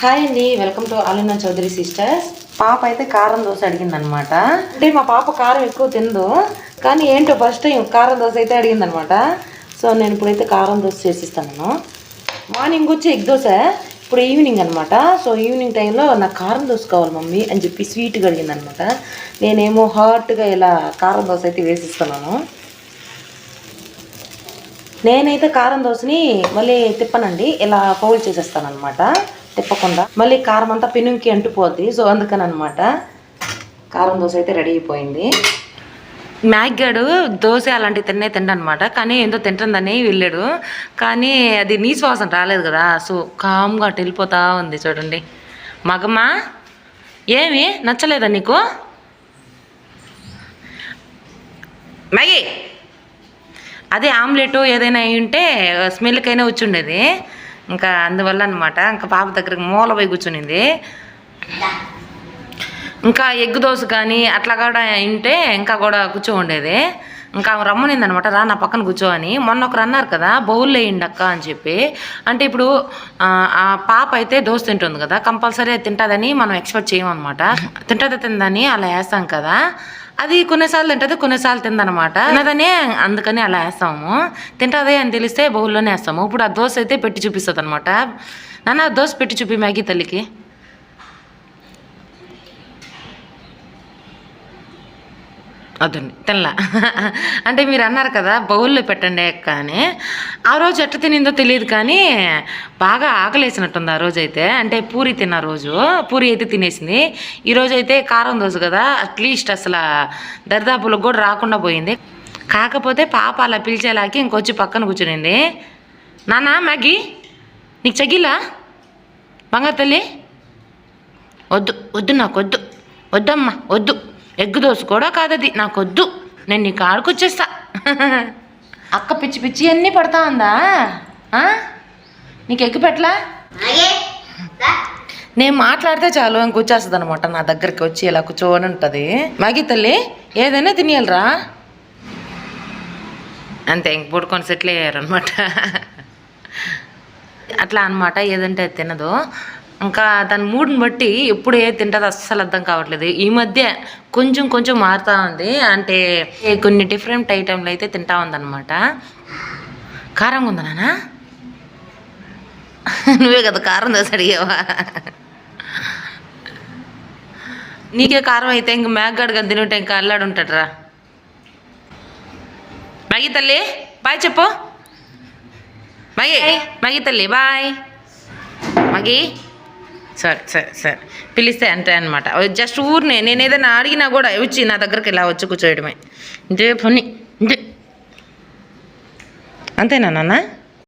Hi అండి welcome to Alina Chowdary sisters. పాప అయితే కారం దోశ అడిగిందనమాట. అంటే మా పాప కారం ఎక్కువ తిందు కానీ ఏంటో ఫస్ట్ టైం కారం దోశ అయితే అడిగిందనమాట. సో నేను ఇప్పుడైతే కారం దోశ చేసిస్తాను. మార్నింగ్ వచ్చి ఎగ్ దోశ ఇప్పుడు ఈవినింగ్ అనమాట. సో ఈవినింగ్ టైంలో నాకు కారం దోశ కావాలి మమ్మీ అని చెప్పి స్వీట్గా అడిగిందనమాట. నేనేమో హాట్గా ఇలా కారం దోశ అయితే వేసిస్తున్నాను. నేనైతే కారం దోశని మళ్ళీ తిప్పనండి ఇలా పౌల్ చేసేస్తాను అనమాట తిప్పకుండా మళ్ళీ కారం అంతా పెనుంకి అంటుపోద్ది. సో అందుకని అనమాట కారం దోశ అయితే రెడీ అయిపోయింది. మ్యాగ్గాడు దోశ అలాంటివి తిన్నే తిండనమాట. కానీ ఏందో తింటుందని వెళ్ళాడు. కానీ అది నీ శ్వాసం రాలేదు కదా. సో కామ్గా అటు వెళ్ళిపోతా ఉంది చూడండి. మగమా? ఏమి? నచ్చలేదా నీకు? మ్యాగీ! అదే ఆమ్లెట్ ఏదైనా అయి ఉంటే స్మెల్కైనా వచ్చి ఉండేది. ఇంకా అందువల్ల అనమాట ఇంకా పాప దగ్గరికి మూల పోయి కూర్చునింది. ఇంకా ఎగ్ దోశ కానీ అట్లా కూడా ఉంటే ఇంకా కూడా కూర్చో ఉండేది ఇంకా ఆమె రమ్మనింది అనమాట రా నా పక్కన కూర్చో అని. మొన్న ఒకరు అన్నారు కదా బౌల్లో వేయండి అక్క అని చెప్పి. అంటే ఇప్పుడు ఆ, పాప అయితే దోశ తింటుంది కదా కంపల్సరీ అది తింటుందని మనం ఎక్స్పెక్ట్ చేయమన్నమాట తింటుందా తిందని అలా వేస్తాం కదా. అది కొన్నిసార్లు తింటుంది కొన్నిసార్లు తిందనమాట. తినదనే అందుకని అలా వేస్తాము. తింటదే అని తెలిస్తే బౌల్లోనే వేస్తాము. ఇప్పుడు ఆ దోశ అయితే పెట్టి చూపిస్తుంది అనమాట నాన్న ఆ దోశ పెట్టి చూపి మ్యాగీ తల్లికి. వద్దండి తినలా. అంటే మీరు అన్నారు కదా బౌల్లో పెట్టండి కానీ ఆ రోజు ఎట్ట తినిందో తెలియదు కానీ బాగా ఆకలేసినట్టుంది ఆ రోజు అయితే అంటే పూరి తిన్న రోజు పూరి అయితే తినేసింది. ఈరోజు అయితే కారం దోశ కదా అట్లీస్ట్ అసలు దరిదాపులకు కూడా రాకుండా పోయింది. కాకపోతే పాప అలా పిలిచేలాకి ఇంకొచ్చి పక్కన కూర్చునింది. నాన్న మ్యాగీ? నీకు చగిలా? బంగారు తల్లి? వద్దు వద్దు నాకు వద్దు. వద్దమ్మా వద్దు. ఎగ్ దోశ కూడా కాదది. నాకు వద్దు నేను నీ కాడికి వచ్చేస్తా. అక్క పిచ్చి పిచ్చి అన్నీ పడతా ఉందా? ఆ? నీకు ఎగ్గు పెట్టలా? నేను మాట్లాడితే చాలు ఇంక వచ్చేస్తుంది అనమాట నా దగ్గరికి వచ్చి ఇలా కూర్చోని ఉంటుంది. మ్యాగీ తల్లి ఏదైనా తినేయాలరా. అంతే ఇంక పుడుకొని సెటిల్ అయ్యారు అనమాట అట్లా అనమాట ఏదంటే అది తినదు. ఇంకా దాని మూడ్ని బట్టి ఎప్పుడు ఏది తింటుందో అస్సలు అర్థం కావట్లేదు. ఈ మధ్య కొంచెం కొంచెం మారుతూ ఉంది. అంటే ఏ కొన్ని డిఫరెంట్ ఐటెంలు అయితే తింటా ఉందన్నమాట. కారంగా ఉందా నాన్న? నువ్వే కదా కారం దోశ అడిగావా? నీకే కారం అయితే ఇంక మేఘగాడు కానీ తినుంటే ఇంకా అల్లాడు ఉంటాడు రా మ్యాగీ తల్లి బాయ్ చెప్పు. మగి మగి తల్లి బాయ్. మగి సరే సరే సరే. పిలిస్తే అంతే అనమాట జస్ట్ ఊరినే నేను ఏదైనా అడిగినా కూడా వచ్చి నా దగ్గరికి ఇలా వచ్చి కూర్చోయడమే. ఇంతే పని. ఇంతే. అంతేనా నాన్న?